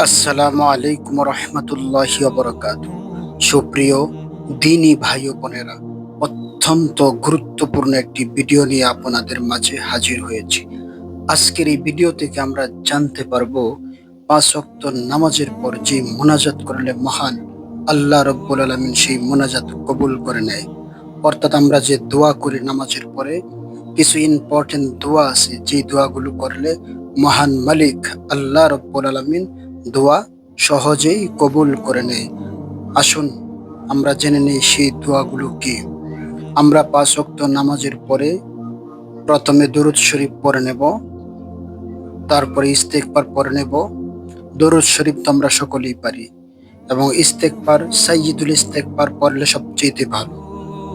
আসসালামু আলাইকুম রহমতুল্লাহি বরকাত সুপ্রিয় দিনী ভাই বোনেরা, অত্যন্ত গুরুত্বপূর্ণ একটি ভিডিও নিয়ে আপনাদের মাঝে হাজির হয়েছি। আজকের এই ভিডিও থেকে আমরা জানতে পারব, পাঁচ অক্ত নামাজের পর যে মোনাজাত করলে মহান আল্লাহ রব্বুল আলমিন সেই মোনাজাত কবুল করে নেয়। অর্থাৎ আমরা যে দোয়া করি নামাজের পরে, কিছু ইম্পর্টেন্ট দোয়া আছে, যে দোয়াগুলো করলে মহান মালিক আল্লাহ রব্বুল আলমিন দোয়া সহজেই কবুল করে নেয়। আসুন, আমরা জেনে নিই সেই দোয়াগুলো কি। আমরা পাঁচ ওয়াক্ত নামাজের পরে প্রথমে দরুদ শরীফ পড়ে নেব, তারপরে ইস্তেকবার পড়ে নেব। দরুদ শরীফ তো আমরা সকলেই পারি এবং ইস্তেকবার সাইয়দুল ইস্তেকবার পড়লে সবচেয়ে ভালো।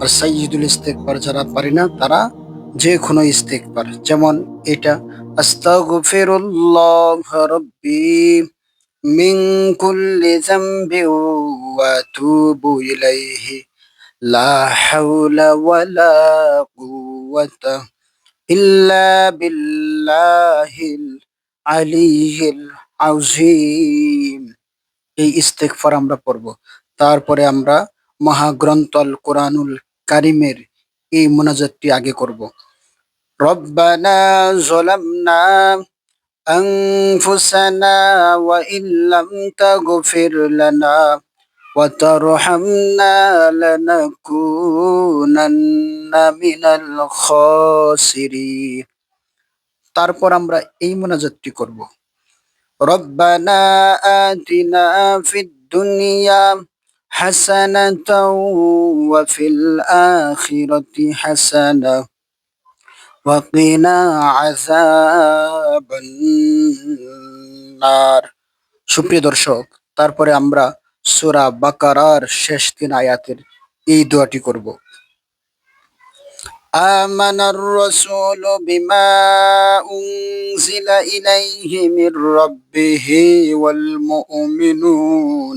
আর সাইয়দুল ইস্তেকবার যারা পারি না, তারা যে কোনো ইস্তেকবার যেমন এটা, আস্তাগফিরুল্লাহ রাব্বি। মিন কুল্লি যামবি ওয়া আতুবু ইলাইহি, লা হাওলা ওয়ালা কুওয়াতা ইল্লা বিল্লাহিল আলিয়্যিল আযীম। এই ইস্তেগফার আমরা পড়ব। তারপরে আমরা মহাগ্রন্থ আল কোরআনুল কারিমের এই মোনাজাতটি আগে করব। রব্বানা যালামনা أنفسنا وإن لم تغفر لنا وترحمنا لنكونن من الخاسرين তারপর আমরা এই মোনাজাতটি করব রব্বানা আতিনা ফিদ দুনিয়া হাসানাতাও ওয়া ফিল আখিরাতি হাসানা وقنا عذاب النار সুপ্রিয় দর্শক তারপরে আমরা সূরা বাকারার শেষ তিন আয়াতের এই দোয়াটি করব آمن الرسول بما أنزل إليه من ربه والمؤمنون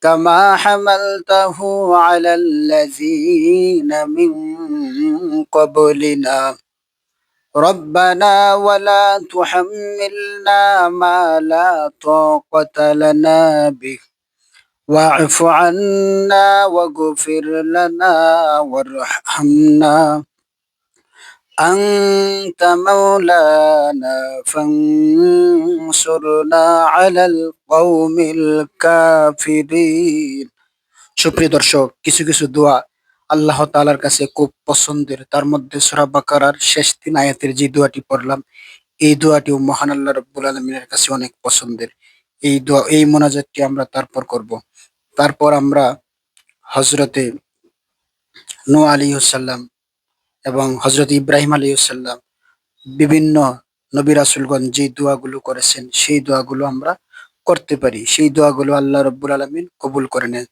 كما حملته على الذين من قبلنا. ربنا ولا تحملنا ما لا طاقة لنا به. واعف عنا واغفر لنا وارحمنا. أنت مولانا فانصرنا على القوم الكافرين সুপ্রিয় দর্শক কিছু কিছু দোয়া আল্লাহ তাআলার কাছে খুব পছন্দের তার মধ্যে সূরা বাকারার শেষ তিন আয়াতের যে দোয়াটি পড়লাম এই দোয়াটিও মহান আল্লাহ রাব্বুল আলামিনের কাছে অনেক পছন্দের এই দোয়া এই মোনাজাতটি আমরা তারপর করব তারপর আমরা হজরতে নূহ আলাইহিস সালাম এবং হজরত ইব্রাহিম আলাইসাল্লাম বিভিন্ন নবী রাসুলগণ যে দোয়াগুলো করেছেন, সেই দোয়াগুলো আমরা করতে পারি। সেই দোয়াগুলো আল্লাহ রব্বুল আলমিন কবুল করে নেন।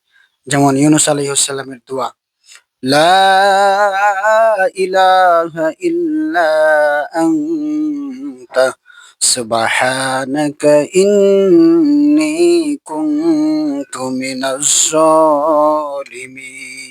যেমন ইউনুস আলাইসাল্লামের দোয়া, লা ইলাহা ইল্লা আনতা সুবহানাকা ইন্নী কুনতু মিনাজ জালিমিন